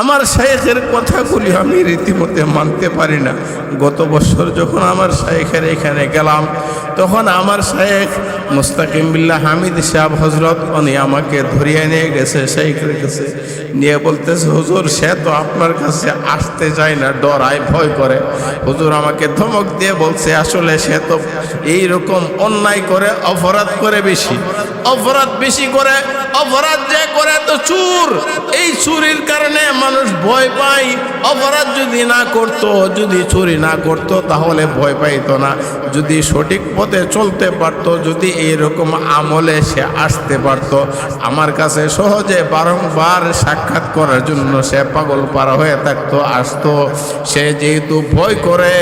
আমার শায়েখের কথাগুলি আমি রীতিমতে মানতে পারি না। গত বছর যখন আমার শায়েখের এখানে গেলাম, তখন আমার শায়েখ মুস্তাকিম বিল্লাহ হামিদ সাহেব হজরত উনি আমাকে ধরিয়ে নিয়ে গেছে শাইখের কাছে নিয়ে বলতেছে, হুজুর, সে তো আপনার কাছে আসতে চায় না, ডরায়, ভয় করে। হুজুর আমাকে ধমক দিয়ে বলছে, আসলে সে তো এইরকম অন্যায় করে, অপরাধ করে বেশি। অপরাধ বেশি করে, অপরাধ যে করে তো চুর। এই চুরির কারণে মানুষ ভয় পায়। অপরাধ যদি না করত, যদি চুরি না করত, তাহলে ভয় পাইতো না। যদি সঠিক পথে চলতে পারতো, যদি এইরকম আমলে সে আসতে পারত। আমার কাছে সহজে বারংবার সাক্ষাৎ করার জন্য সে পাগল পারা হয়ে থাকতো, আসতো। সে যেহেতু ভয় করে,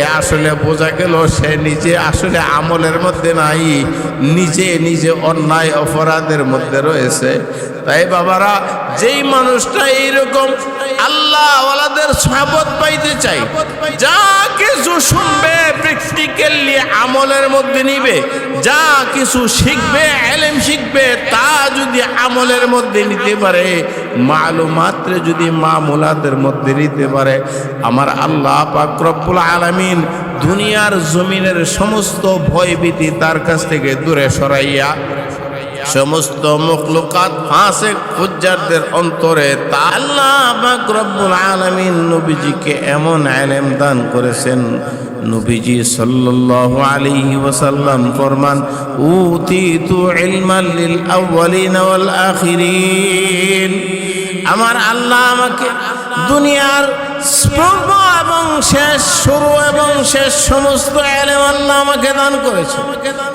এ আসলে বোঝা গেল সে নিজে আসলে আমলের মধ্যে নাই। নিজে নিজে অন্যায় অপরাধের মধ্যে রয়েছে। তাই বাবারা, যেই মানুষটা এইরকম আল্লাহ ওয়ালাদের সাবত পাইতে চাই যা কিছু শুনবে প্র্যাকটিক্যালি আমলের মধ্যে নিবে, যা কিছু শিখবে, এলেম শিখবে, তা যদি আমলের মধ্যে নিতে পারে, মালুমাত্রে যদি মামুলাদের মধ্যে নিতে পারে, আমার আল্লাহ পাক রব্বুল আলামিন দুনিয়ার জমিনের সমস্ত ভয়ভীতি তার কাছ থেকে দূরে সরাইয়া সমস্ত মখলুকাত ফাঁসে ফুজ্জারদের অন্তরে তা আল্লাহ রব্বুল আলামিন নবীজিকে এমন আলেম দান করেছেন, নবীজি সাল্লাল্লাহু আলাইহি ওয়াসাল্লাম ফরমান, উতিতু ইলমান লিল আউয়ালিন ওয়াল আখিরিন আমার আল্লাহ আমাকে দুনিয়ার পূর্ব এবং শেষ, শুরু এবং শেষ সমস্ত এলেম আল্লাহ আমাকে দান করেছে।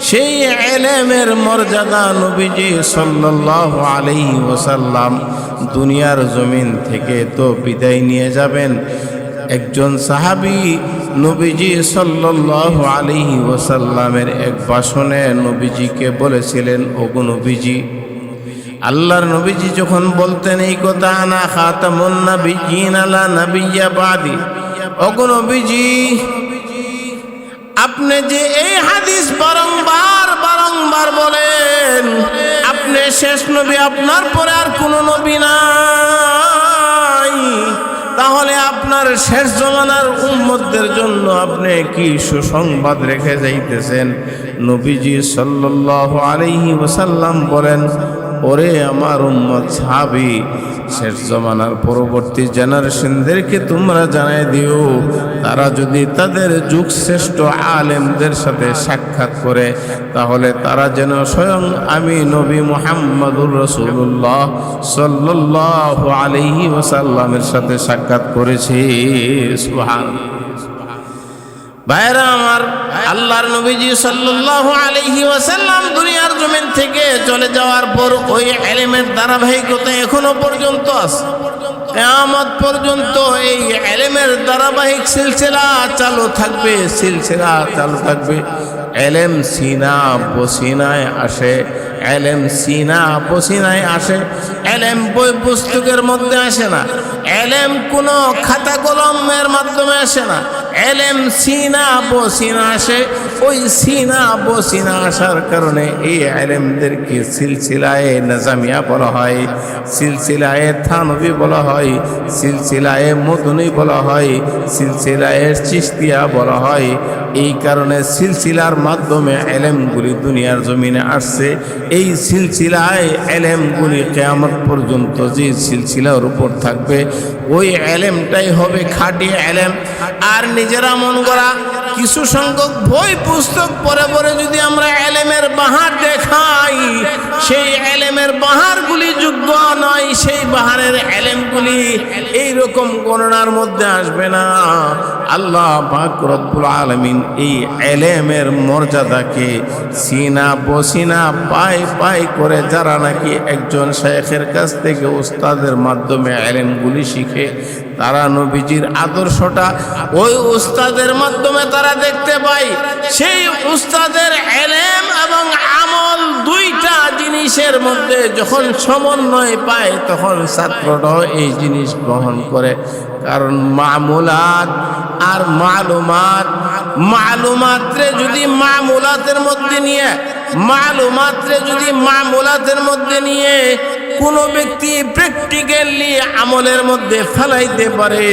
সেই এলেমের মর্যাদা নবীজি সাল্লাল্লাহু আলাইহি ওয়াসাল্লাম দুনিয়ার জমিন থেকে তো বিদায় নিয়ে যাবেন। একজন সাহাবী নবীজি সাল্লাল্লাহু আলাইহি ওয়াসাল্লামের এক ভাষণে নবীজিকে বলেছিলেন, ওগো নবীজি আল্লাহর নবীজি যখন বলতেন, এই কথা আনা খাতামুন আপনি যে এই হাদিস বারংবার বারংবার বলেন, আপনি শেষ নবী, আপনার পরে আর কোনো নবী নাই। তাহলে আপনার শেষ জমানার উম্মতদের জন্য আপনি কি সুসংবাদ রেখে যাইতেছেন? নবীজি সাল্লাল্লাহু আলাইহি ওয়াসাল্লাম বলেন ওরে আমার উম্মত সাহাবি, শেষ জমানার পরবর্তী জেনারেশনদেরকে তোমরা জানাই দিও, তারা যদি তাদের যুগ শ্রেষ্ঠ আলেমদের সাথে সাক্ষাৎ করে, তাহলে তারা যেন স্বয়ং আমি নবী মোহাম্মদুর রসুল্লাহ সাল্লাহ আলহি ওসাল্লামের সাথে সাক্ষাৎ করেছি। সুহান ভাইরা আমার, আল্লাহর নবীজি সাল্লাল্লাহু আলাইহি ওয়াসাল্লাম দুনিয়ার জমিন থেকে চলে যাওয়ার পর ওই এলেমের ধারাবাহিকতা এখনও পর্যন্ত আছে। কেয়ামত পর্যন্ত এই এলেমের ধারাবাহিক সিলসিলা চালু থাকবে, সিলসিলা চালু থাকবে। এলেম সিনা বসিনায় আসে, এলেম সিনা বসিনায় আসে, এলেম বই পুস্তকের মধ্যে আসে না, এলেম কোনো খাতা কলমের মাধ্যমে আসে না। এলেম সিনা বসিনা আসে ওই সিনা বসিনা আসার কারণে এই এলেমদেরকে সিলসিলায় নাজামিয়া বলা হয়, সিলসিলায় থানবি বলা হয়, সিলসিলায় মদনী বলা হয়, সিলসিলায় চিস্তিয়া বলা হয়। এই কারণে সিলসিলার মাধ্যমে এলেমগুলি দুনিয়ার জমিনে আসছে। এই সিলসিলায় এলেমগুলি কেয়ামত পর্যন্ত যে সিলসিলার উপর থাকবে, ওই এলেমটাই হবে খাঁটি এলেম আর নিজেরা মন করা কিছু সংখ্যক বই, পুস্তক, পরে পরে যদি আমরা এলেমের বাহার দেখাই, সেই এলেমের বাহারগুলি যোগ্য নয়, সেই বাহারের এলেমগুলি এই রকম গণনার মধ্যে আসবে না। আল্লাহ রব্বুল আলমিন এই এলেমের মর্যাদাকে সিনা বসিনা পাই পাই করে যারা নাকি একজন শেখের কাছ থেকে উস্তাদের মাধ্যমে এলেমগুলি শিখে তারা নবীজির আদর্শটা ওই উস্তাদের মাধ্যমে তারা দেখতে পায়। সেই উস্তাদের এলেম এবং আমল দুইটা জিনিসের মধ্যে যখন সমন্বয় পায়, তখন ছাত্রটাও এই জিনিস গ্রহণ করে। কারণ মামুলাত আর মালুমাত, মালুমাত্রে যদি মামুলাতের মধ্যে নিয়ে, মালুমাত্রে যদি মামুলাতের মধ্যে নিয়ে কোনো ব্যক্তি প্র্যাকটিক্যালি আমলের মধ্যে ফেলাইতে পারে,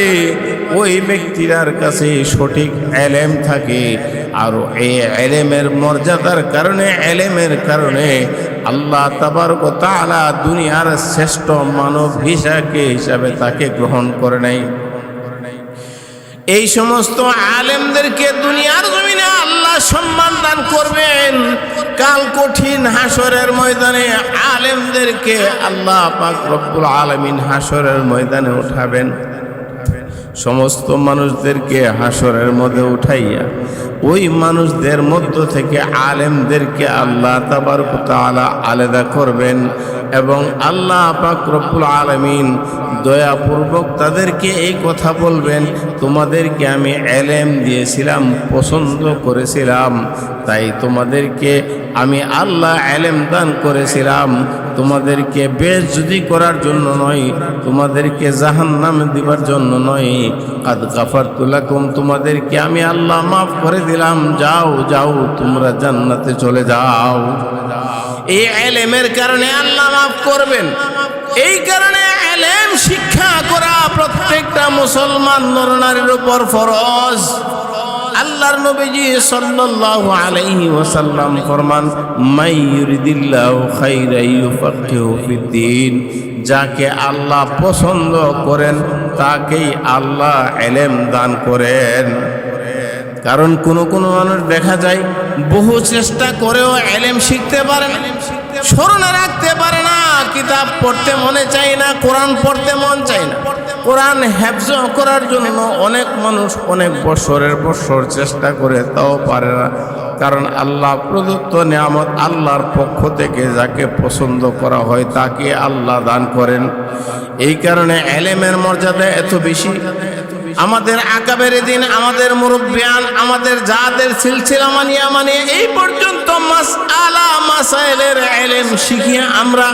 ওই ব্যক্তিরার কাছে সঠিক এলেম থাকে। আর এই এলেমের মর্যাদার কারণে, এলেমের কারণে আল্লাহ তাবারক তাআলা দুনিয়ার শ্রেষ্ঠ মানব হিসাবে হিসাবে তাকে গ্রহণ করে নাই। এই সমস্ত আলেমদেরকে দুনিয়ার জমিনে আল্লাহ সম্মান দান করবেন। কাল কঠিন হাসরের ময়দানে আলেমদেরকে আল্লাহ পাক রব্বুল আলমিন হাসরের ময়দানে উঠাবেন। সমস্ত মানুষদেরকে হাসরের মধ্যে উঠাইয়া, ওই মানুষদের মধ্য থেকে আলেমদেরকে আল্লাহ তাবারক তাআলা আলাদা করবেন। এবং আল্লাহ পাক রব্বুল আলমিন দয়াপূর্বক তাদেরকে এই কথা বলবেন, তোমাদেরকে আমি এলেম দিয়েছিলাম, পছন্দ করেছিলাম, তাই তোমাদেরকে আমি আল্লাহ এলেম দান করেছিলাম। তোমাদেরকে বেশ যদি করার জন্য নয়, তোমাদেরকে জাহান নামে দিবার জন্য নয়। কাদ কাফার তুলাকুম তোমাদেরকে আমি আল্লাহ মাফ করে দিলাম। যাও যাও, তোমরা জান্নাতে চলে যাও। এই এলেমের কারণে আল্লাহ মাফ করবেন। এই কারণে এলেম শিক্ষা করা প্রত্যেকটা মুসলমান নরনারীর উপর ফরজ। আল্লাহর আলাইহি ফরমান যাকে আল্লাহ পছন্দ করেন, তাকেই আল্লাহ এলেম দান করেন। কারণ কোন কোন মানুষ দেখা যায় বহু চেষ্টা করেও এলেম শিখতে পারে না। স্মরণে রাখতে পারে না, কিতাব পড়তে মনে চায় না, কোরআন পড়তে মন চায় না। কোরআন হ্যাফজ করার জন্য অনেক মানুষ অনেক বছরের বছর চেষ্টা করে, তাও পারে না। কারণ আল্লাহ প্রদত্ত নিয়ামত আল্লাহর পক্ষ থেকে যাকে পছন্দ করা হয়, তাকে আল্লাহ দান করেন। এই কারণে এলেমের মর্যাদা এত বেশি। আমাদের আকাবের দিন, আমাদের মুরব্বিয়ান, আমাদের যাদের সিলসিলা মানিয়া মানে এই পর্যন্ত মাস আলা মাসাইলের এলেম শিখিয়ে আমরা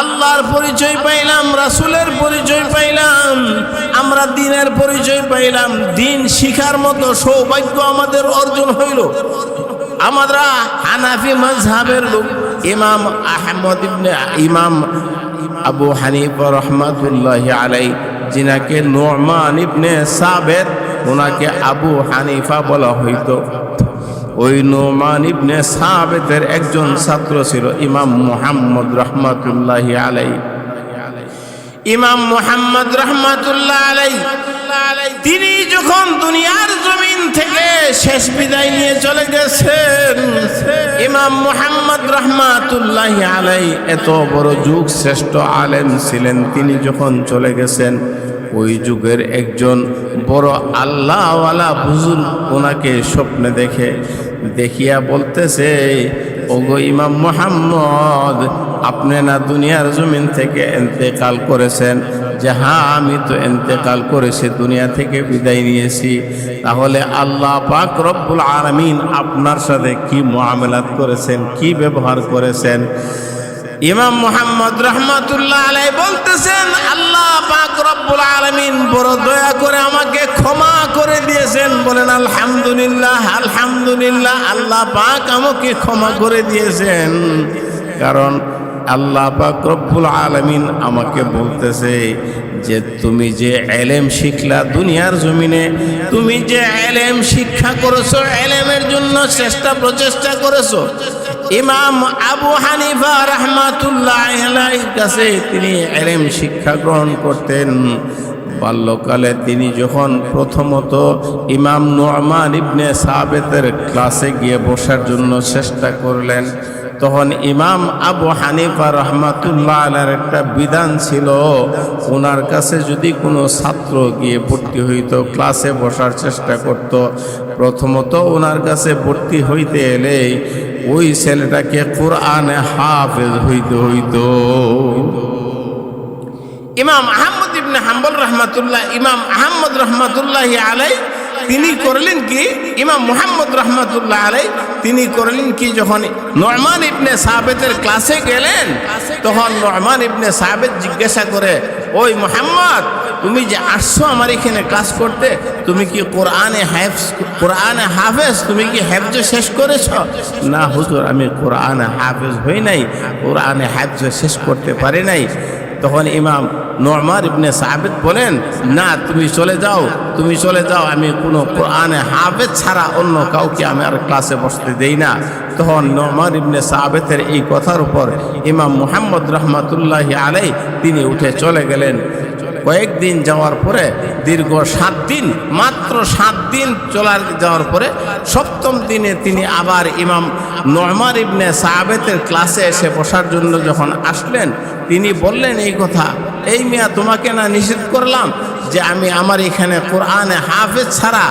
আল্লাহর পরিচয় পাইলাম, রাসুলের পরিচয় পাইলাম, আমরা দিনের পরিচয় পাইলাম, দিন শিখার মতো সৌভাগ্য আমাদের অর্জন হইল। আমরা হানাফি মাজহাবের লোক, ইমাম আহমদ ইমাম আবু হানিফ রহমাতুল্লাহ আলাই যিনাকে নোমান ইবনে সাবেদ ওনাকে আবু হানিফা বলা হইতো। ওই নোমান ইবনে সাবেদের একজন ছাত্র ছিল ইমাম মোহাম্মদ রহমাতুল্লাহ আলাই ইমাম মোহাম্মদ রহমাতুল্লাহ আলাই তিনি যখন দুনিয়ার জমিন থেকে শেষ বিদায় নিয়ে চলে গেছেন, ইমাম মোহাম্মদ রহমাতুল্লাহ আলাই এত বড় যুগ শ্রেষ্ঠ আলেম ছিলেন তিনি যখন চলে গেছেন, ওই যুগের একজন বড় আল্লাহওয়ালা বুজুর্গ ওনাকে স্বপ্নে দেখে, দেখিয়া বলতেছে ওগো ইমাম মোহাম্মদ, আপনি না দুনিয়ার জমিন থেকে এন্তেকাল করেছেন? যে হ্যাঁ আমি তো এন্তেকাল করেছি, দুনিয়া থেকে বিদায় নিয়েছি। তাহলে আল্লাহ পাক রব্বুল আরামিন আপনার সাথে কি মোয়ামেলাত করেছেন, কি ব্যবহার করেছেন? ইমাম মোহাম্মদ রহমাতুল্লাহ আলাই বলতেছেন, আল্লাহ পাক রব্বুল আলমিন বড় দয়া করে আমাকে ক্ষমা করে দিয়েছেন। বলেন, আলহামদুলিল্লাহ আলহামদুলিল্লাহ, আল্লাহ পাক আমাকে ক্ষমা করে দিয়েছেন। কারণ আল্লাহ পাক রব্বুল আলমিন আমাকে বলতেছে যে, তুমি যে এলেম শিখলা দুনিয়ার জমিনে, তুমি যে এলেম শিক্ষা করেছ, এলেমের জন্য চেষ্টা প্রচেষ্টা করেছ ইমাম আবু হানিফা রহমাতুল্লাহ কাছে তিনি এলেম শিক্ষা গ্রহণ করতেন। বাল্যকালে তিনি যখন প্রথমত ইমাম নোমান ইবনে সাবেতের ক্লাসে গিয়ে বসার জন্য চেষ্টা করলেন, তখন ইমাম আবু হানিফা রহমাতুল্লাহ আলার একটা বিধান ছিল ওনার কাছে যদি কোনো ছাত্র গিয়ে ভর্তি হইত, ক্লাসে বসার চেষ্টা করত। প্রথমত ওনার কাছে ভর্তি হইতে এলে ওই ছেলেটাকে কোরআনে হাফেজ হইতে হইত। ইমাম আহমদ ইবনে হাম্বল রহমাতুল্লাহ, ইমাম আহমদ রহমাতুল্লাহ আলাই তিনি করলেন কি? ইমাম মুহাম্মদ রহমতুল্লাহ আলাই তিনি করলেন কি যখন নরমান ইবনে সাবেতের ক্লাসে গেলেন, তখন নরমান ইবনে সাবেদ জিজ্ঞাসা করে, ওই মোহাম্মদ, তুমি যে আসছো আমার এখানে ক্লাস করতে, তুমি কি কোরআনে হাফজ, কোরআনে হাফেজ, তুমি কি হেফজ শেষ করেছ? না হুজুর, আমি কোরআনে হাফেজ হই নাই, কোরআনে হাফজ শেষ করতে পারি নাই। তখন ইমাম নরমার ইবনে সাহাবেদ বলেন, না, তুমি চলে যাও, তুমি চলে যাও, আমি কোনো কোরআনে হাফেজ ছাড়া অন্য কাউকে আমি আর ক্লাসে বসতে দেই না। তখন নরমার ইবনে সাহাবেতের এই কথার উপর ইমাম মোহাম্মদ রহমাতুল্লাহ আলাই তিনি উঠে চলে গেলেন। কয়েকদিন যাওয়ার পরে, দীর্ঘ সাত দিন, মাত্র সাত দিন চলার যাওয়ার পরে, সপ্তম দিনে তিনি আবার ইমাম নরমার ইবনে সাহাবেতের ক্লাসে এসে বসার জন্য যখন আসলেন, তিনি বললেন, এই কথা, এই মিয়া তোমাকে না নিষেধ করলাম যে আমি আমার এখানে কোরআনে হাফেজ ছাড়া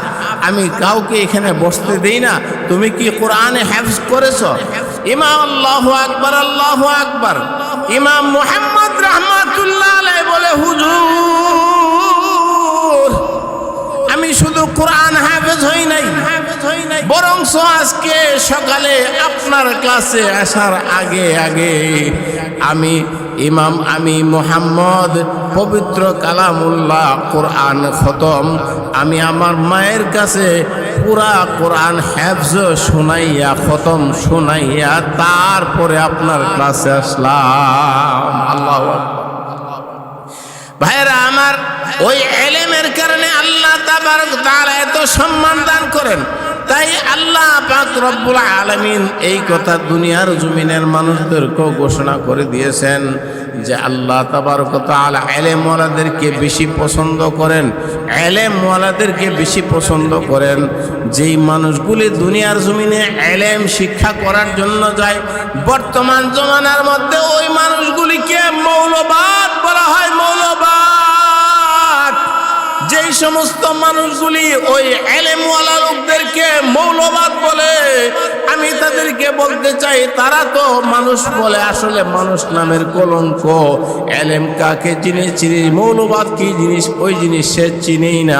আমি কাউকে এখানে বসতে দেই না। তুমি কি কোরআনে হাফেজ করেছ? ইমাম আল্লাহ আকবর আল্লাহ আকবর। ইমাম মোহাম্মদ রহমাতুল্লাহ আলাই বলে, হুজুর, আমি শুধু কোরআন হাফেজ হই নাই বরং আজকে সকালে আপনার ক্লাসে আসার আগে আগে আমি ইমাম, আমি মোহাম্মদ, পবিত্র কালামুল্লাহ কোরআন খতম। আমি আমার মায়ের কাছে পুরা কোরআন হ্যাফজ শোনাইয়া, খতম শোনাইয়া তারপরে আপনার ক্লাসে আসলাম। আল্লাহ ভাইরা আমার ওই এলেমের কারণে আল্লাহ তাবারক এত সম্মান দান করেন। তাই আল্লাহ পাক রব্বুল আলামিন এই কথা দুনিয়ার জমিনের মানুষদেরকেও ঘোষণা করে দিয়েছেন যে আল্লাহ তাবারক তাআলা এলেমওয়ালাদেরকে বেশি পছন্দ করেন, এলেমওয়ালাদেরকে বেশি পছন্দ করেন। যেই মানুষগুলি দুনিয়ার জমিনে এলেম শিক্ষা করার জন্য যায়, বর্তমান জমানার মধ্যে ওই মানুষগুলিকে মৌলবাদ বলা হয়, মৌলবাদ। সমস্ত মানুষগুলি ওই এলেমওয়ালা লোকদেরকে মৌলবাদ বলে আমি তাদেরকে বলতে চাই, তারা তো মানুষ বলে, আসলে মানুষ নামের কলঙ্ক। এলেম কাকে জিনিস চিনি মৌলবাদ কি জিনিস, ওই জিনিস সে চিনেই না।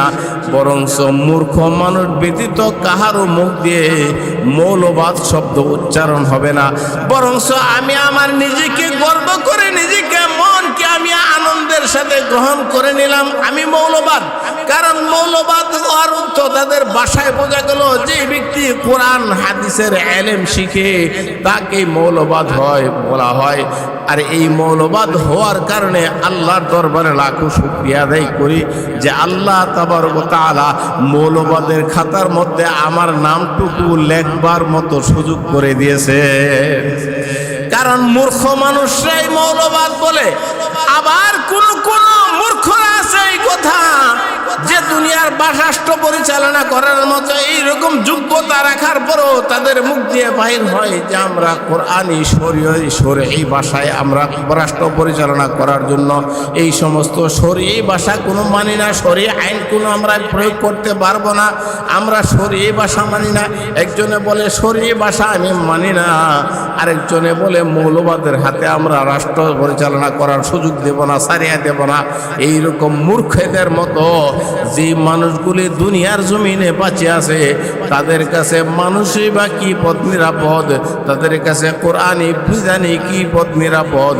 বরংস মূর্খ মানুষ ব্যতীত কাহারও মুখ দিয়ে মৌলবাদ শব্দ উচ্চারণ হবে না। বরংস আমি আমার নিজেকে গর্ব করে, নিজেকে মনকে আমি আনন্দের সাথে গ্রহণ করে নিলাম। আমি মৌলবাদ, কারণ মৌলবাদ অর্থ তাদের বাসায় বোঝা গেল যে ব্যক্তি কোরআন, হাদিসের এলেম শিখে তাকে মৌলবাদ হয়, বলা হয়। আর এই মৌলবাদ হওয়ার কারণে আল্লাহর দরবারে লাখো শুক্রিয়া আদায় করি যে আল্লাহ তাবারক তালা মৌলবাদের খাতার মধ্যে আমার নামটুকু লেখবার মতো সুযোগ করে দিয়েছে। কারণ মূর্খ মানুষরাই মৌলবাদ বলে। আবার কোন কোন মূর্খরা আছে এই কথা, যে দুনিয়ার বাসাষ্ট পরিচালনা করার মতো এইরকম যোগ্যতা রাখার পরও তাদের মুখ দিয়ে বাহির হয় যে আমরা কোরআনই শরীয় সরে এই ভাষায় আমরা রাষ্ট্র পরিচালনা করার জন্য এই সমস্ত সরি ভাষা কোনো মানি না সরি আইন কোনো আমরা প্রয়োগ করতে পারব না, আমরা সরি ভাষা মানি না। একজনে বলে সরি ভাষা, আমি মানি না। আরেকজনে বলে মৌলবাদের হাতে আমরা রাষ্ট্র পরিচালনা করার সুযোগ দেব না সারিয়া দেব না। এইরকম মূর্খেদের মতো যে মানুষগুলি দুনিয়ার জমিনে বাঁচে আছে তাদের কাছে মানুষই বা কি পথ নিরাপদ? তাদের কাছে কোরআনই বিধানি কি পথ নিরাপদ?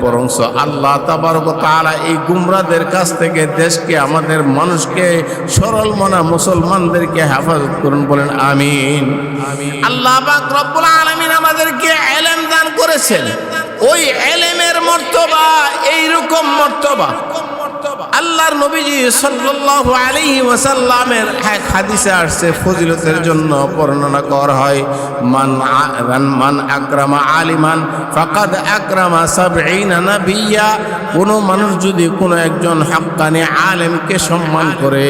বরংস আল্লাহ তাবারক তাআলা এই গুমরাদের কাছ থেকে দেশকে আমাদের মানুষকে সরল মনা মুসলমানদেরকে হেফাজত করুন বলেন আমিন। আল্লাহ রব্বুল আলামিন আমাদেরকে এলেম দান করেছেন। ওই এলেমের মর্তবা, এইরকম মর্তবা। আল্লাহর নবীজি সাল্লাল্লাহু আলাইহি ওয়াসাল্লামের এক হাদিসে আসছে, ফজিলতের জন্য বর্ণনা করা হয়, মান মান আকরামা আলিমান, ফাকাদ আকরামা সাবঈনা নাবিয়্যা কোনো মানুষ যদি কোনো একজন হাক্কানি আলেমকে সম্মান করে,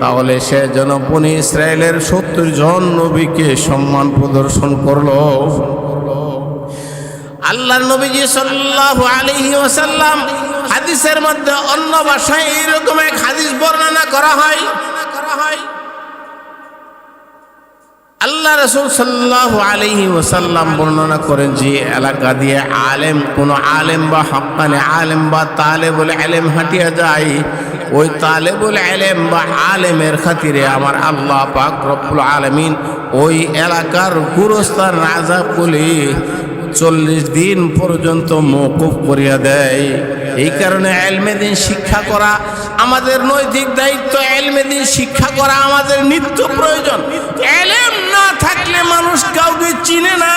তাহলে সে যেন বনি ইসরায়েলের সত্তর জন নবীকে সম্মান প্রদর্শন করল। আল্লাহর নবীজি সাল্লাল্লাহু আলাইহি ওয়াসাল্লাম হাদিসের মধ্যে অন্য ভাষায় এইরকম এক হাদিস বর্ণনা করা হয়। করা হয় আল্লাহ রসুল সাল্লাহ আলহি ওসাল্লাম বর্ণনা করেন যে এলাকা দিয়ে আলেম, কোনো আলেম বা হকানে আলেম বা তালে বলে আলেম হাঁটিয়া যায়, ওই তালেবুল আলেম বা আলেমের খাতিরে আমার আল্লাহ পাক রব্বুল আলমিন ওই এলাকার গুরস্তার রাজা রাজাগুলি চল্লিশ দিন পর্যন্ত মৌকুফ করিয়া দেয়। এই কারণে এলমেদিন শিক্ষা করা, আমাদের নৈতিক দায়িত্ব এলমেদিন শিক্ষা করা আমাদের নিত্য প্রয়োজন। এলেম না থাকলে মানুষ কাউকে চিনে না।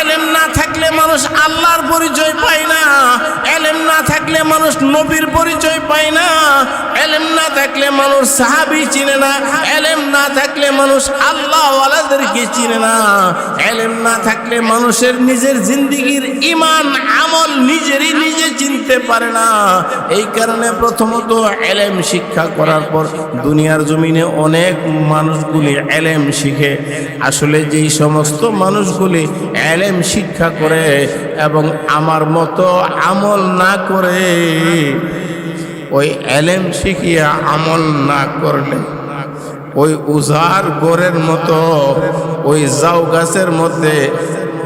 এলেম না থাকলে মানুষ আল্লাহর পরিচয় পায় না। এলেম না থাকলে মানুষ নবীর পরিচয় পায় না। এলেম না থাকলে মানুষ সাহাবি চিনে না। এলেম না থাকলে মানুষ আল্লাহওয়ালাদেরকে চিনে না। এলেম না থাকলে মানুষের নিজের জিন্দিগির ইমান, আমল নিজেরই নিজে চিনতে পারে না। এই কারণে প্রথমত এলেম শিক্ষা করার পর দুনিয়ার জমিনে অনেক মানুষগুলি এলেম শিখে। আসলে যেই সমস্ত মানুষগুলি এলেম শিক্ষা করে এবং আমার মতো আমল না করে, ওই এলেম শিখিয়া আমল না করলে, ওই উজার গোরের মতো, ওই জাউ গাছের মধ্যে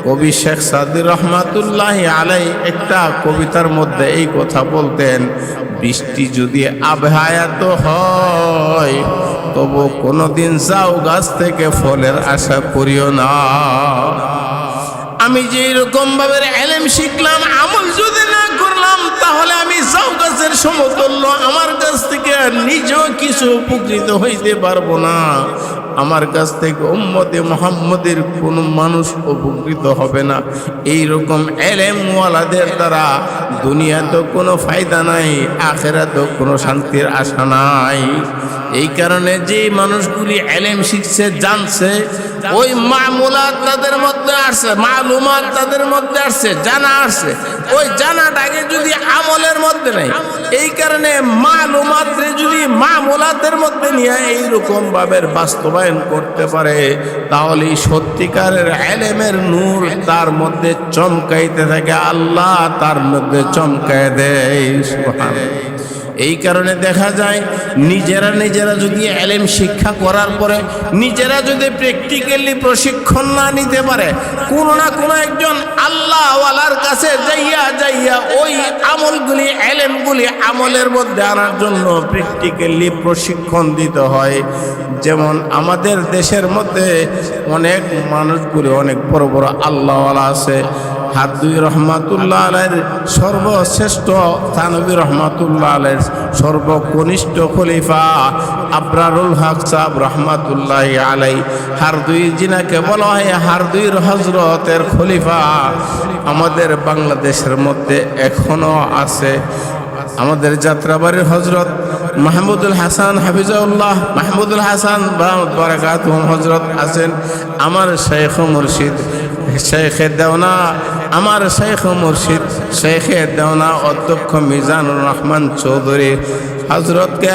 কবি শেখ সাদির রহমাতুল্লাহ আলাই একটা কবিতার মধ্যে এই কথা বলতেন, বৃষ্টি যদি আবহায়াত হয়, তবু কোনোদিন জাউ গাছ থেকে ফলের আশা করিও না। আমি যে এরকম ভাবে এলেম শিখলাম, আমল যদি না করলাম, তাহলে আমি যাও গাছের সমতুল্য আমার কাছ থেকে নিজেও কিছু উপকৃত হইতে পারব না। আমার কাছ থেকে উম্মতে মোহাম্মদের কোনো মানুষ উপকৃত হবে না। এই রকম এলেমওয়ালাদের দ্বারা দুনিয়াতে কোনো ফায়দা নাই আখেরা তো কোনো শান্তির আশা নাই। এই কারণে যে মানুষগুলি এলেম শিখছে, জানছে ওই মামুলাত তাদের মধ্যে আসছে, মালুমাত তাদের মধ্যে আসছে, জানা আসছে ওই জানাটাকে যদি আমলের মধ্যে নেই, এই কারণে মালুমাত্রে যদি মামুলাতের মধ্যে নিয়ে এইরকম ভাবে বাস্তবায়ন করতে পারে তাহলে সত্যিকারের এলেমের নূর তার মধ্যে চমকাইতে থাকে, আল্লাহ তার মধ্যে চমকায় দেয়। এই কারণে দেখা যায়, নিজেরা নিজেরা যদি এলেম শিক্ষা করার পরে, নিজেরা যদি প্র্যাকটিক্যালি প্রশিক্ষণ না নিতে পারে, কোনো না কোনো একজন আল্লাহওয়ালার কাছে যাইয়া যাইয়া ওই আমলগুলি, এলেমগুলি আমলের মধ্যে আনার জন্য প্র্যাকটিক্যালি প্রশিক্ষণ দিতে হয়। যেমন আমাদের দেশের মধ্যে অনেক মানুষগুলি, অনেক বড় বড় আল্লাহওয়ালা আছে। হাদুই রহমাতুল্লাহ আলের সর্বশ্রেষ্ঠ থানবী রহমাতুল্লাহ আলের সর্বকনিষ্ঠ খলিফা আবরারুল হক সাহ রহমাতুল্লাহ আলাই হারদুই জিনাকে বলা হয় হারদুইর হজরতের খলিফা। আমাদের বাংলাদেশের মধ্যে এখনও আছে। আমাদের যাত্রাবাড়ির হজরত মাহমুদুল হাসান হাফিজাউল্লাহ। মাহমুদুল হাসান বারাকাত হজরত আছেন। আমার শেখ মুর্শিদ শেখে দেওনা আমার শেখ মুর্শিদ, শেখে দেওনা অধ্যক্ষ মিজানুর রহমান চৌধুরী। হজরতকে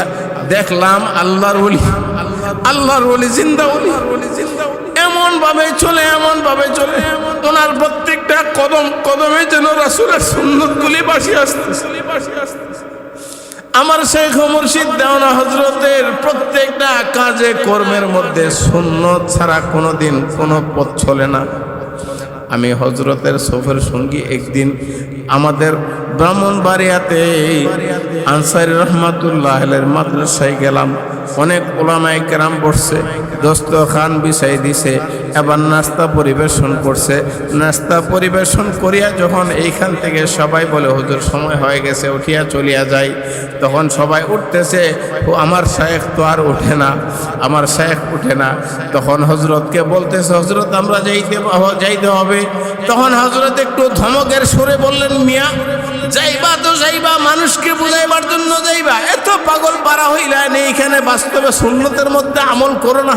দেখলাম আল্লাহর ওলি আল্লাহর ওলি, জিন্দা ওলি। এমন ভাবে চলে এমন ভাবে চলে। ওনার প্রত্যেকটা কদম, কদমে যেন রাসুলের সুন্নত গুলি বাসি আসতেছে। আমার শেখ মুর্শিদ দেওয়ানা হজরতের প্রত্যেকটা কাজে, কর্মের মধ্যে সুন্নত ছাড়া কোনোদিন কোনো পথ চলে না। আমি হজরতের সফর সঙ্গী একদিন আমাদের ব্রাহ্মণবাড়িয়াতে আনসারি রহমাতুল্লাহ মাদ্রাসায় গেলাম। অনেক ওলামাই কেরাম বসছে, দস্তখান বিছাই দিছে, এবার নাস্তা পরিবেশন করছে। নাস্তা পরিবেশন করিয়া যখন এইখান থেকে সবাই বলে, হুজুর, সময় হয়ে গেছে, উঠিয়া চলিয়া যায় তখন সবাই উঠতেছে, ও, আমার শায়েখ তো আর ওঠে না, আমার শায়েখ উঠে না। তখন হজরতকে বলতেছে হজরত আমরা যাইতে যাইতে হবে। তখন হজরত একটু ধমকের সুরে বললেন, মিয়া যাইবা তো যাইবা, মানুষকে বুঝাইবার জন্য যাইবা। এত পাগল পারা হইলা নেই এখানে বাস্তবে সুন্নতের মধ্যে আমল করো না।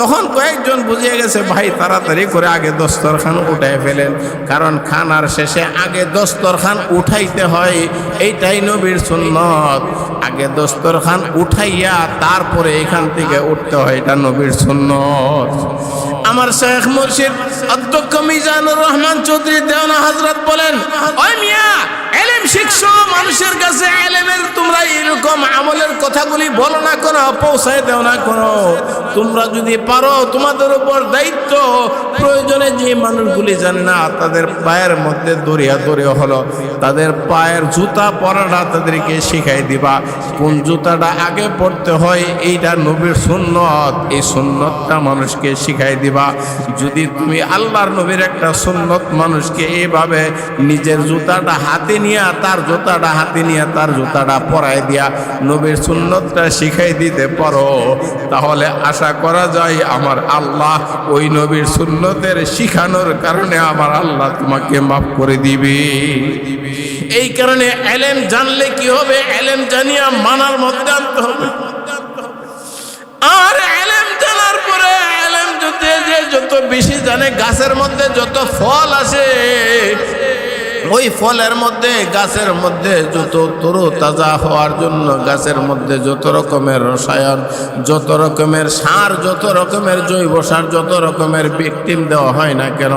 তখন কয়েকজন বুঝিয়ে গেছে, ভাই, তাড়াতাড়ি করে আগে দস্তরখান উঠাই ফেলেন। কারণ খানার শেষে আগে দস্তরখান উঠাইতে হয়, এইটাই নবীর সুন্নত। আগে দস্তরখান উঠাইয়া তারপরে এখান থেকে উঠতে হয়, এটা নবীর সুন্নত। আমার শেখ মুর্শিদ অধ্যক্ষ মিজানুর রহমান চৌধুরী দেওনা হজরত বলেন, ওই মিয়া, এলেম শিখছো, মানুষের কাছে এলেমের তোমরা এরকম আমলের কথাগুলি বলো না কোনো পৌঁছায় দেও না করো। তোমরা যদি পারো, তোমাদের উপর দায়িত্ব প্রয়োজনে যে মানুষগুলি জানে না তাদের পায়ের মধ্যে দরিয়া দরিয়া হলো, তাদের পায়ের জুতা পরাটা তাদেরকে শিখাই দিবা। কোন জুতাটা আগে পড়তে হয়, এইটা নবীর সুন্নত, এই সুন্নতটা মানুষকে শিখাই দিবা। যদি তুমি আল্লাহর নবীর একটা সুন্নত মানুষকে এইভাবে নিজের জুতাটা হাতে নিয়ে, তার জুতাটা হাতে নিয়ে, তার জুতাটা পরাই দিয়া নবীর সুন্নতটা শিখাই দিতে পারো, তাহলে আশা করা যায় আমার আল্লাহ ওই নবীর সুন্নতের শিখানোর কারণে আমার আল্লাহ তোমাকে মাফ করে দিবে। এই কারণে এলেম জানলে কি হবে? এলেম জানিয়া মানার মধ্যে হবে। আর এলেম জানার পরে যত বেশি জানে গাছের মধ্যে যত ফল আসে ওই ফলের মধ্যে, গাছের মধ্যে যত তরু তাজা হওয়ার জন্য গাছের মধ্যে যত রকমের রসায়ন, যত রকমের সার, যত রকমের জৈব সার, যত রকমের ভিকটিম দেওয়া হয় না কেন,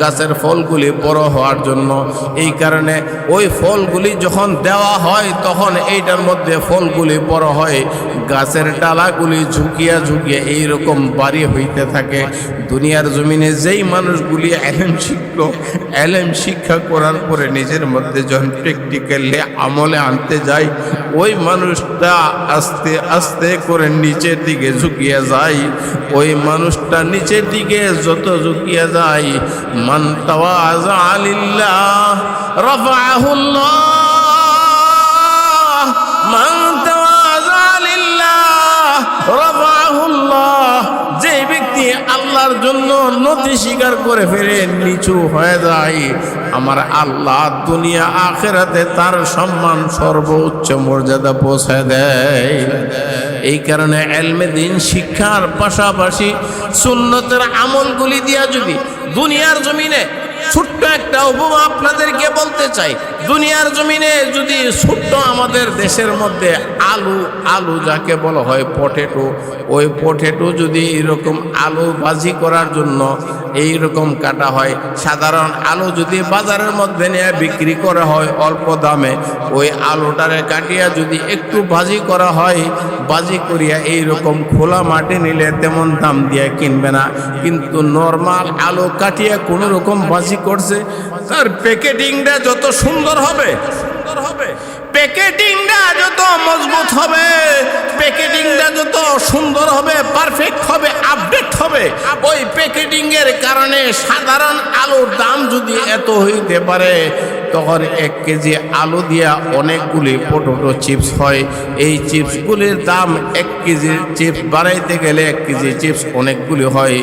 গাছের ফলগুলি বড় হওয়ার জন্য। এই কারণে ওই ফলগুলি যখন দেওয়া হয়, তখন এইটার মধ্যে ফলগুলি বড় হয়। গাছের ডালাগুলি ঝুঁকিয়া ঝুঁকিয়া এইরকম বাড়ি হইতে থাকে। দুনিয়ার জমিনে যেই মানুষগুলি এলেম শিখলো, এলেম শিক্ষা করার পরে নিজের মধ্যে যখন প্র্যাকটিক্যালি আমলে আনতে যাই, ওই মানুষটা আস্তে আস্তে করে নিচের দিকে ঝুঁকিয়ে যায়। ওই মানুষটা নিচের দিকে যত ঝুঁকিয়ে যায়, মান আলিল্লাহ, রাফাহুল্লাহ, মান আল্লাহর জন্য নথি স্বীকার করে ফেলে নিচু হয়ে যায়। আমার আল্লাহ দুনিয়া আখেরাতে তার সম্মান সর্বোচ্চ মর্যাদা পৌঁছে দেয়। এই কারণে এলমে দিন শিক্ষার পাশাপাশি সুন্নতের আমলগুলি দিয়া যদি দুনিয়ার জমিনে ছোট্ট একটা উপমা আপনাদেরকে বলতে চাই দুনিয়ার জমিনে যদি ছোট্ট আমাদের দেশের মধ্যে আলু আলু যাকে বলা হয় পটেটো ওই পটেটো যদি এরকম আলু বাজি করার জন্য এই রকম কাটা হয়, সাধারণ আলু যদি বাজারের মধ্যে নিয়ে বিক্রি করা হয় অল্প দামে, ওই আলুটারে কাটিয়া যদি একটু বাজি করা হয় বাজি করিয়া এই রকম খোলা মাটি নিলে তেমন দাম দিয়ে কিনবে না। কিন্তু নর্মাল আলু কাটিয়া কোনো রকম ভাজি করছে, তার প্যাকেটিংটা যত সুন্দর সুন্দর হবে। প্যাকেটিংটা যত মজবুত হবে প্যাকেটিংটা যত সুন্দর হবে পারফেক্ট হবে আপডেট হবে, ওই প্যাকেটিংয়ের কারণে সাধারণ আলুর দাম যদি এত হইতে পারে তখন এক কেজি আলু দিয়া অনেকগুলি পটোটো চিপস হয়। এই চিপসগুলির দাম এক কেজি চিপস বাড়াইতে গেলে এক কেজি চিপস অনেকগুলি হয়।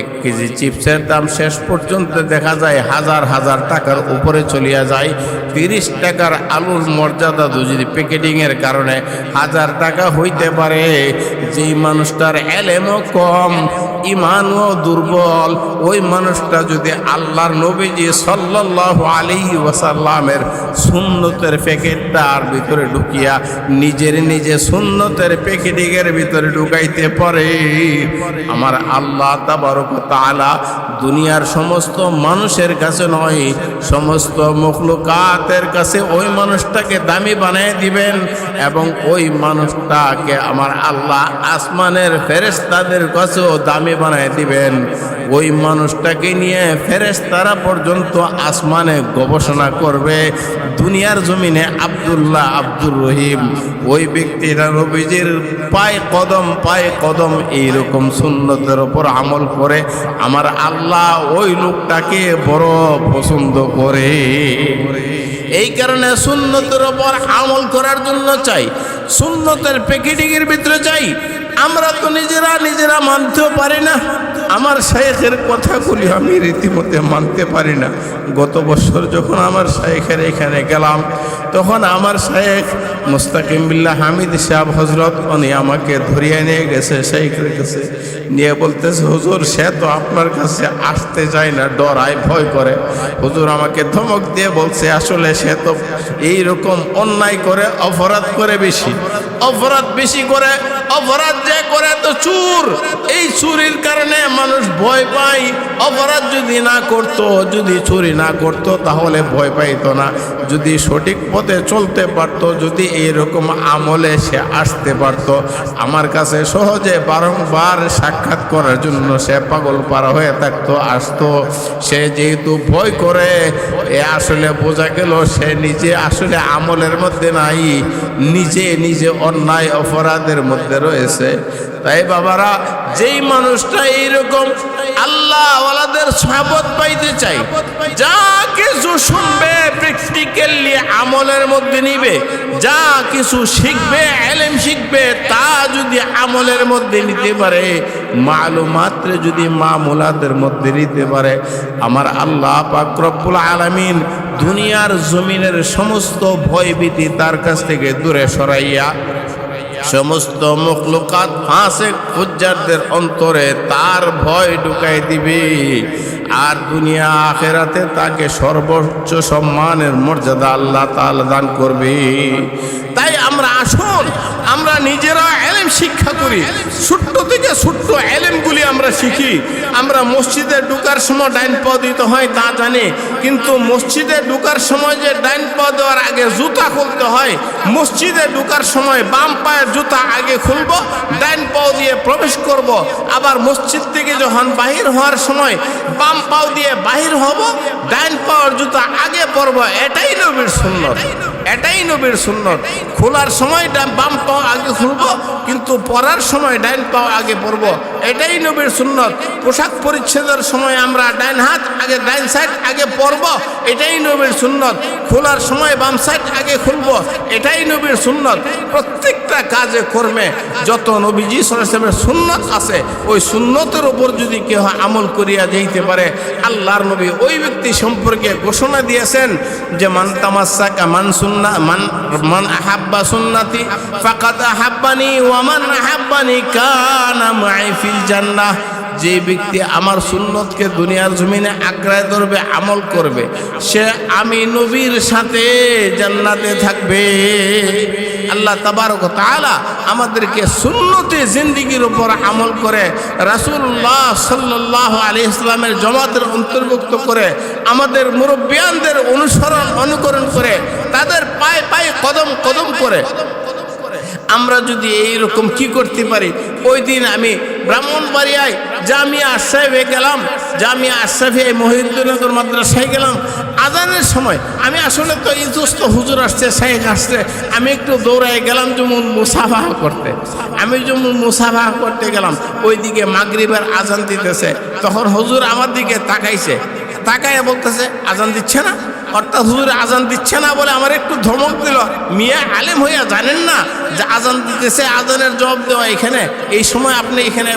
এক কেজি চিপসের দাম শেষ পর্যন্ত দেখা যায় হাজার হাজার টাকার উপরে চলিয়া যায়। তিরিশ টাকার আলুর মর্যাদা যদি প্যাকেটিংয়ের কারণে হাজার টাকা হইতে পারে। যেই মানুষটার এলেমও কম ইমানও দুর্বল, ওই মানুষটা যদি আল্লাহর নবীজি সাল্লাল্লাহু আলাইহি ওয়াসাল্লামের সুন্নতের প্যাকেটটার ভিতরে ঢুকিয়া নিজের নিজে সুন্নতের প্যাকেটিংয়ের ভিতরে ঢুকাইতে পারে। আমার আল্লাহ তাবারক তাআলা দুনিয়ার সমস্ত মানুষের কাছে নয়, সমস্ত মখলুকাতের কাছে ওই মানুষটাকে দামি বানিয়ে দিবেন এবং ওই মানুষটাকে আমার আল্লাহ আসমানের ফেরেশতাদের কাছেও দামি বানিয়ে দিবেন। ওই মানুষটাকে নিয়ে ফেরেস তারা পর্যন্ত আসমানে গবেষণা করবে। দুনিয়ার জমিনে আবদুল্লাহ আব্দুর রহিম। ওই ব্যক্তিরা রবিজির পায়ে কদম পায়ে কদম এইরকম সুন্নতের ওপর আমল করে আমার আল্লাহ ওই লোকটাকে বড় পছন্দ করে। এই কারণে সুন্নতের ওপর আমল করার জন্য চাই। সুন্নতের প্যাকেটিংয়ের ভিতরে চাই। আমরা তো নিজেরা নিজেরা মানতেও পারি না। আমার শায়েখের কথাগুলি আমি রীতিমতে মানতে পারি না। গত বছর যখন আমার শায়েখের এখানে গেলাম, তখন আমার শায়েখ মুস্তাকিম বিল্লাহ হামিদ সাহেব হজরত উনি আমাকে ধরিয়ে নিয়ে গেছে শাইখের কাছে নিয়ে বলতেছে, হুজুর, সে তো আপনার কাছে আসতে চায় না, ডরায়, ভয় করে। হুজুর আমাকে ধমক দিয়ে বলছে, আসলে সে তো এইরকম অন্যায় করে, অপরাধ করে বেশি। অপরাধ বেশি করে, অপরাধ যে করে তো চুর। এই চুরির কারণে মানুষ ভয় পায়, অপরাধ যদি না করত, যদি চুরি না করত, তাহলে ভয় পাইতো না। যদি সঠিক পথে চলতে পারত, যদি এইরকম আমলে সে আসতে পারত। আমার কাছে সহজে বারংবার সাক্ষাৎ করার জন্য সে পাগল পারা হয়ে থাকতো, আসতো। সে যেহেতু ভয় করে, এ আসলে বোঝা গেল সে নিজে আসলে আমলের মধ্যে নাই, নিজে নিজে অন্যায়, অপরাধের মধ্যে রয়েছে। তাই বাবারা, যেই মানুষটা এইরকম আল্লাহ ওয়ালাদের সাবত পাইতে চাই যা কিছু শুনবে প্র্যাকটিক্যালি আমলের মধ্যে নিবে, যা কিছু শিখবে এলেম শিখবে, তা যদি আমলের মধ্যে নিতে পারে, মালুমাত্রে যদি মামুলাদের মধ্যে নিতে পারে, আমার আল্লাহ পাক রব্বুল আলামিন দুনিয়ার জমিনের সমস্ত ভয়ভীতি তার কাছ থেকে দূরে সরাইয়া সমস্ত মখলুকাত ফাঁসে খুজ্জারদের অন্তরে তার ভয় ঢুকাই দিবে। আর দুনিয়া আখেরাতে তাকে সর্বোচ্চ সম্মানের মর্যাদা আল্লাহ তাল দান করবে। তাই আমরা আসুন, আমরা নিজেরা শিক্ষা করি। ছোট্ট থেকে ছোট্ট এলেমগুলি আমরা শিখি। আমরা মসজিদে ঢুকার সময় ডাইন পা দিতে হয়, তা জানি। কিন্তু মসজিদে ঢুকার সময় যে ডাইন পা দেওয়ার আগে জুতা খুলতে হয়, মসজিদে ঢুকার সময় বাম পায়ের জুতা আগে খুলবো, ডাইন পাও দিয়ে প্রবেশ করব। আবার মসজিদ থেকে যখন বাহির হওয়ার সময় বাম পাও দিয়ে বাহির হব, ডাইন পাওয়ার জুতা আগে পরব, এটাই নবীর সুন্নত। এটাই নবীর সুন্নত। খোলার সময় বাম পাও আগে খুলব কিন্তু পরার সময় ডাইন পাও আগে পরব এটাই নবীর সুন্নত। পোশাক পরিচ্ছেদের সময় আমরা ডাইন হাত, আগে ডাইন সাইড, আগে পরব এটাই নবীর সুন্নত। খোলার সময় বাম সাইড, আগে খুলব। এটাই নবীর সুন্নত। প্রত্যেকটা কাজে কর্মে যত নবীজি সরাসরি সুন্নত আছে, ওই সুন্নতের উপর যদি কেউ আমল করিয়া যাইতে পারে, আল্লাহর নবী ওই ব্যক্তি সম্পর্কে ঘোষণা দিয়েছেন যে, মান তামাসাকা, মান সুন্না, মান মান আহাব্বা সুন্নাতি ফাকাত আহাব্বানি ওয়া মান আহাব্বানি কানা মাই ফিল জান্নাহ। যে ব্যক্তি আমার সুন্নতকে দুনিয়ার জমিনে আগ্রায় ধরবে, আমল করবে, সে আমি নবীর সাথে জান্নাতে থাকবে। আল্লাহ তাবারক তাআলা আমাদেরকে সুন্নতে জিন্দিগির উপর আমল করে, রাসূলুল্লাহ সাল্লাল্লাহু আলি ইসলামের জমাতের অন্তর্ভুক্ত করে, আমাদের মুরব্বিয়ানদের অনুসরণ, অনুকরণ করে, তাদের পায়ে পায়ে কদম কদম করে আমরা যদি এই রকম কি করতে পারি? ওই দিন আমি ব্রাহ্মণবাড়িয়ায় জামিয়া আশরাফে গেলাম, জামিয়া আশরাফে মহিউদ্দিনগর মাদ্রাসায় গেলাম। আজানের সময় আমি আসলে তো ইজস্ত হুজুর আসছে শেখ আসছে, আমি একটু দৌড়ায় গেলাম যেমন মুসাফাহ করতে। আমি যেমন মুসাফাহ করতে গেলাম, ওইদিকে মাগরিবের আজান দিতেছে। তখন হুজুর আমার দিকে তাকাইছে তাকায় বলতেছে, আজান দিচ্ছে না? অর্থাৎ হুজুর আজান দিচ্ছে না বলে আমার একটু ধমক দিল। মিয়া আলেম হইয়া জানেন না যে আজান দিতেছে, আজানের জবাব দেওয়া এখানে। এই সময় আপনি এখানে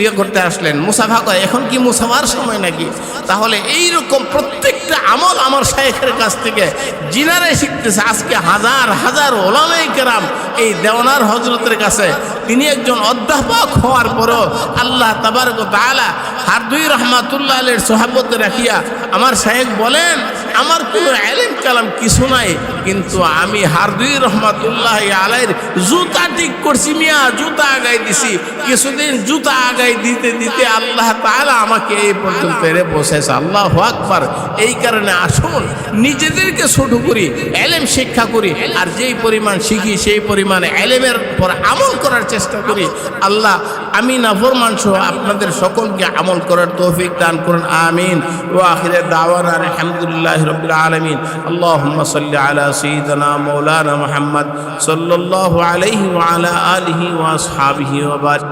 ইয়ে করতে আসলেন। মুসাফা করে এখন কি মুসাফার সময় নাকি? তাহলে এই রকম প্রত্যেকটা আমল আমার শায়েখের কাছ থেকে। জিনারে শিখতেছে, আজকে হাজার হাজার ওলামাই কেরাম এই দেওয়ানার হজরতের কাছে। তিনি একজন অধ্যাপক হওয়ার পরও আল্লাহ তাবারক তাআলা হারদুই রহমাতুল্লাহ আলের সোহাবতে রাখিয়া আমার শাহেক বলেন আমার কোনো এলেম কালাম কিছু নাই, কিন্তু আমি হারদুই রহমাতুল্লাহ আলাইর জুতা ঠিক করছি মিয়া, জুতা আগাই দিছি। কিছুদিন জুতা আগাই দিতে দিতে আল্লাহ তাআলা আমাকে এই পর্যন্ত এনে বসেছে। আল্লাহ আকবার। এই কারণে আসুন, নিজেদেরকে ছোট করি, এলেম শিক্ষা করি, আর যেই পরিমাণ শিখি সেই পরিমাণে এলেমের পর আমল করার চেষ্টা করি। আল্লাহ আমি নাফর মানসহ আপনাদের সকলকে আমল করার তৌফিক দান করুন, আমিন। ও আখিরে দাওয়ান আর আলহামদুলিল্লাহ রবিল আলমিন। আল্লাহ সাল্লি আলা সঈদনা মৌলানা মোহাম্মদ সাল্লাহ আলহি ওয়ালা আলহি ওয়াসহাবিহি ওবাদ